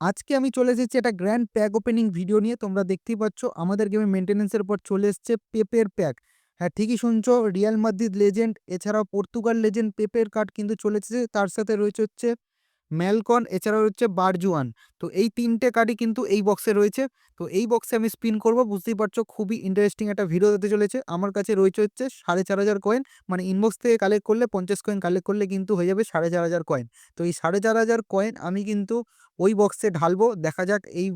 আজকে আমি চলে এসেছি একটা গ্র্যান্ড প্যাক ওপেনিং ভিডিও নিয়ে। তোমরা দেখতেই পাচ্ছ, আমাদের গেমে মেনটেন্যান্সের পর চলে এসছে পেপের প্যাক হ্যাঁ ঠিকই শুনছো রিয়াল মাদ্রিদ লেজেন্ড এছাড়াও পর্তুগাল লেজেন্ড পেপের কার্ড কিন্তু চলে এসেছে। তার সাথে রয়েছে হচ্ছে ম্যালকন এছাড়াও হচ্ছে বারজুয়ান তো এই তিনটে কার্ডই কিন্তু এই বক্সে রয়েছে। তো এই বক্সে আমি স্পিন করব, বুঝতেই পারছ খুবই ইন্টারেস্টিং একটা ভিডিও হতে চলেছে। আমার কাছে রয়েছে হচ্ছে সাড়ে চার হাজার কয়েন মানে ইনবক্স থেকে কালেক্ট করলে পঞ্চাশ কয়েন কালেক্ট করলে কিন্তু হয়ে যাবে সাড়ে চার হাজার কয়েন তো এই সাড়ে চার হাজার কয়েন আমি কিন্তু ওই বক্সে ঢালবো। দেখা যাক এই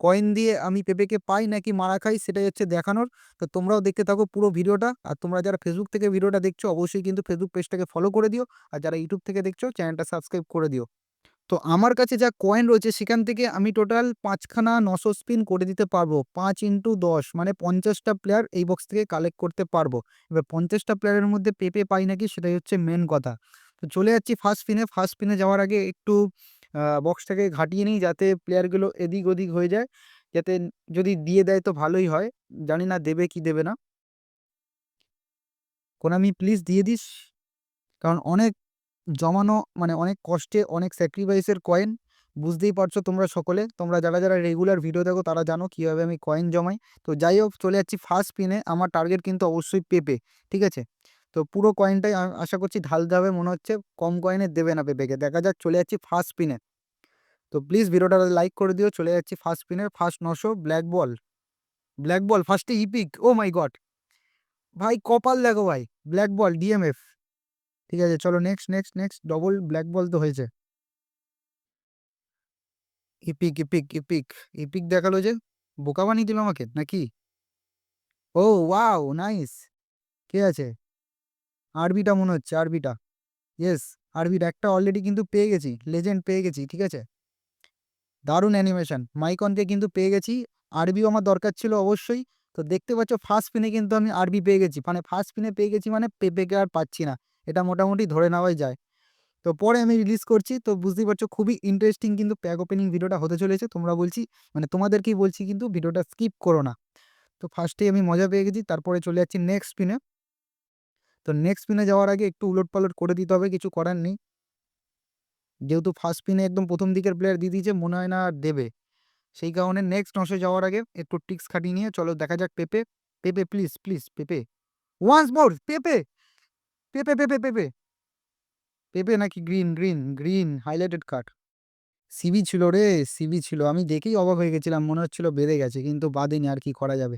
কয়েন দিয়ে আমি পেঁপেকে পাই নাকি মারা খাই, সেটাই হচ্ছে দেখানোর। তো তোমরাও দেখতে থাকো পুরো ভিডিওটা আর তোমরা যারা ফেসবুক থেকে ভিডিওটা দেখছ, অবশ্যই কিন্তু ফেসবুক পেজটাকে ফলো করে দিও। আর যারা ইউটিউব থেকে দেখছ চ্যানেলটা সাবস্ক্রাইব করে দিও। তো আমার কাছে যা কয়েন রয়েছে সেখান থেকে আমি টোটাল পাঁচখানা নশো স্পিন করে দিতে পারব। পাঁচ ইন্টু দশ মানে পঞ্চাশটা প্লেয়ার এই বক্স থেকে কালেক্ট করতে পারব। এবার পঞ্চাশটা প্লেয়ারের মধ্যে পেপে পাই নাকি সেটাই হচ্ছে মেন কথা। তো চলে যাচ্ছি ফার্স্ট স্পিনে ফার্স্ট স্পিনে যাওয়ার আগে একটু বক্সটাকে ঘাটিয়ে নিই যাতে প্লেয়ারগুলো এদিক ওদিক হয়ে যায়। যাতে যদি দিয়ে দেয় তো ভালোই হয়। জানি না দেবে কি দেবে না। কোন আমি প্লিজ দিয়ে দিস। কারণ অনেক জমানো মানে অনেক কষ্টে, অনেক স্যাক্রিফাইসের কয়েন বুঝতেই পারছ তোমরা সকলে। তোমরা যারা যারা রেগুলার ভিডিও দেখো তারা জানো কীভাবে আমি কয়েন জমাই। তো যাই হোক, চলে যাচ্ছি ফার্স্ট পিনে আমার টার্গেট কিন্তু অবশ্যই পেপে ঠিক আছে? তো পুরো কয়েনটাই আশা করছি ঢালতে হবে, মনে হচ্ছে কম কয়েনে দেবে না পেপেকে দেখা যাক, চলে যাচ্ছি ফার্স্ট পিনে তো প্লিজ ভিডিওটা লাইক করে দিও, চলে যাচ্ছি ফার্স্ট পিনের ফার্স্ট নশো ব্ল্যাক বল ব্ল্যাক বল ফার্স্টে ইপিক ও মাই গড ভাই, কপাল দেখো ভাই ব্ল্যাক বল ডিএমএফ ঠিক আছে, চলো next next next double black ball তো হয়েছে। ইপিক ইপিক ইপিক ইপিক দেখাল যে, বোকা বানিয়ে দিল আমাকে নাকি? ও ওয়াও নাইস কে আছে? আরবিটা মনে হচ্ছে, আরবিটা ইয়েস আরবিটা একটা অলরেডি কিন্তু পেয়ে গেছি লেজেন্ড পেয়ে গেছি, ঠিক আছে? দারুণ অ্যানিমেশন মাইকনকে কিন্তু পেয়ে গেছি, আরবিও আমার দরকার ছিল অবশ্যই, তো দেখতে পাচ্ছ ফার্স্ট পিনে কিন্তু আমি আরবি পেয়ে গেছি মানে ফার্স্ট পিনে পেয়ে গেছি মানে পেপেকে আর পাচ্ছি না। এটা মোটামুটি ধরে নেওয়াই যায়। তো পরে আমি রিলিজ করছি, তো বুঝতেই পারছ খুবই ইন্টারেস্টিং কিন্তু প্যাক ওপেনিং ভিডিওটা হতে চলেছে। তোমরা বলছি মানে তোমাদেরকেই বলছি কিন্তু ভিডিওটা স্কিপ করো না। তো ফার্স্টেই আমি মজা পেয়ে গেছি, তারপরে চলে যাচ্ছি নেক্সট পিনে তো নেক্সট পিনে যাওয়ার আগে একটু উলট পালট করে দিতে হবে, কিছু করার নেই। যেহেতু ফার্স্ট পিনে একদম প্রথম দিকের প্লেয়ার দিয়ে দিয়েছে, মনে হয় না আর দেবে। সেই কারণে নেক্সট নশে যাওয়ার আগে একটু টিক্স খাটিয়ে নিয়ে, চলো দেখা যাক Pepe Pepe please please Pepe once more Pepe Pepe Pepe Pepe. Pepe নাকি green green green highlighted card CB ছিল রে, সিবি ছিল। আমি দেখেই অবাক হয়ে গেছিলাম, মনে হচ্ছিল বেড়ে গেছে, কিন্তু বাদেনি আর কি করা যাবে।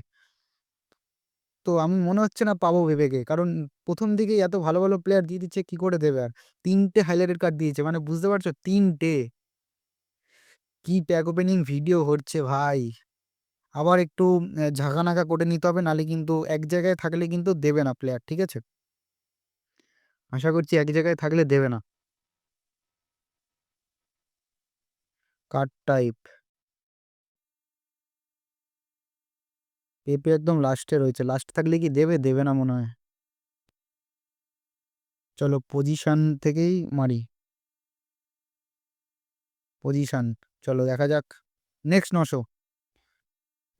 তো আমি মনে হচ্ছে না পাবো ভেবেকে কারণ প্রথম দিকেই এত ভালো ভালো প্লেয়ার দিয়ে দিচ্ছে, কি করে দেবে আর? তিনটে হাইলাইটেড কার্ড দিয়েছে মানে বুঝতে পারছ? তিনটে। কি প্যাক ওপেনিং ভিডিও হচ্ছে ভাই। আবার একটু ঝাঁকানাকা করে নিতে হবে, নালে কিন্তু এক জায়গায় থাকলে কিন্তু দেবে না প্লেয়ার ঠিক আছে? আশা করছি এক জায়গায় থাকলে দেবে না। কার্ড টাইপ পেপে একদম লাস্টে রয়েছে। লাস্ট থাকলে কি দেবে? দেবে না মনে হয়। চলো পজিশন থেকেই মারি। পজিশন চলো দেখা যাক। নেক্সট নশো।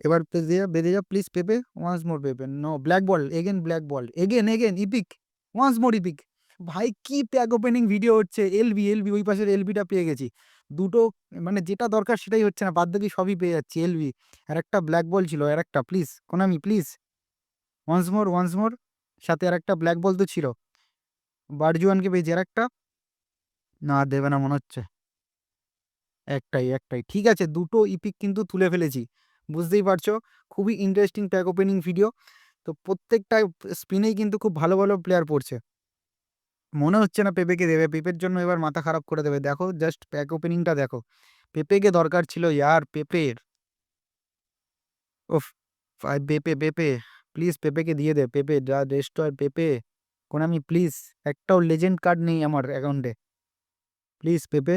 এবার বেঁধে যা বেঁধে যা please Pepe once more Pepe. No black ball again black ball again again epic once more epic ভাই কি প্যাক ওপেনিং ভিডিও হচ্ছে, এলবি এলবি, ওই পাশের এলবিটা পেয়ে গেছি। দুটো মানে যেটা দরকার সেটাই হচ্ছে না, বাদ বাকি সবই পেয়ে যাচ্ছি, এলবি। আর একটা ব্ল্যাক বল ছিল, আর একটা please Konami please once more once more সাথে আর একটা ব্ল্যাক বল তো ছিল। বারজুয়ানকে পেয়েছি আর একটা। না, দেবে না, মনে হচ্ছে। একটাই একটাই। ঠিক আছে, দুটো ইপিক কিন্তু তুলে ফেলেছি। বুঝতেই পারছ? খুবই ইন্টারেস্টিং প্যাক ওপেনিং ভিডিও। তো প্রত্যেকটা স্পিনেই কিন্তু খুব ভালো ভালো প্লেয়ার পড়ছে। মনে হচ্ছে না পেপেকে দেবে। পেপের জন্য এবার মাথা খারাপ করে দেবে। দেখো জাস্ট প্যাক ওপেনিংটা দেখো। পেপেকে দরকার ছিল ইয়ার পেপের। ওফ পেপে পেপে। প্লিজ পেপেকে দিয়ে দে। পেপে, যা রেস্টর পেপে। কোনামি প্লিজ একটাও লেজেন্ড কার্ড নেই আমার অ্যাকাউন্টে প্লিজ পেপে,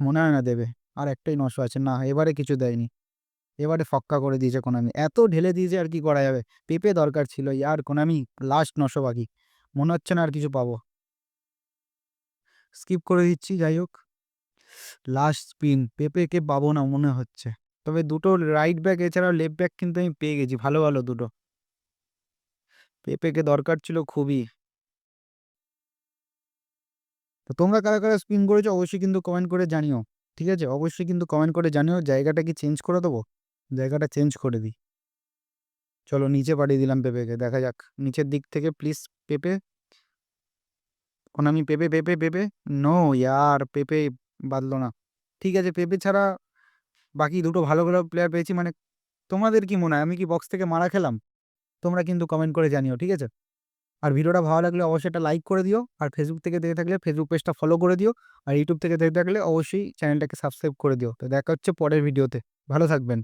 মনে হয় না দেবে। আর একটাই নশো আছে। না, এবারে কিছু দেয়নি। এবারে ফক্কা করে দিয়েছে কোনামি এত ঢেলে দিয়েছে আর কি করা যাবে? পেপে দরকার ছিল ইয়ার কোনামি লাস্ট নশো বাকি। মনে হচ্ছে না আর কিছু পাবো। স্কিপ করে দিচ্ছি, যাই হোক। লাস্ট স্পিন পেপেকে পাবো না মনে হচ্ছে। তবে দুটো রাইট ব্যাক এছাড়াও লেফট ব্যাক কিন্তু আমি পেয়ে গেছি, ভালো ভালো দুটো। পেপেকে দরকার ছিল খুবই। তো তোমরা কারা কারা স্পিন করেছ অবশ্যই কিন্তু কমেন্ট করে জানিও, ঠিক আছে? অবশ্যই কিন্তু কমেন্ট করে জানিও, জায়গাটা কি চেঞ্জ করে দেবো? জায়গাটা চেঞ্জ করে দিই। চলো, নিচে পাঠিয়ে দিলাম পেঁপেকে, দেখা যাক। নিচের দিক থেকে প্লিজ পেঁপে। এখন আমি পেঁপে পেঁপে পেঁপে নো ইয়ার, পেঁপে বাঁধলো না। ঠিক আছে, পেঁপে ছাড়া বাকি দুটো ভালো ভালো প্লেয়ার পেয়েছি মানে তোমাদের কি মনে হয়? আমি কি বক্স থেকে মারা খেলাম? তোমরা কিন্তু কমেন্ট করে জানিও, ঠিক আছে? আর ভিডিওটা ভালো লাগলে অবশ্যই একটা লাইক করে দিও, আর ফেসবুক থেকে দেখে থাকলে ফেসবুক পেজটা ফলো করে দিও, আর ইউটিউব থেকে দেখে থাকলে অবশ্যই চ্যানেলটাকে সাবস্ক্রাইব করে দিও। তো দেখা হচ্ছে পরের ভিডিওতে ভালো থাকবেন।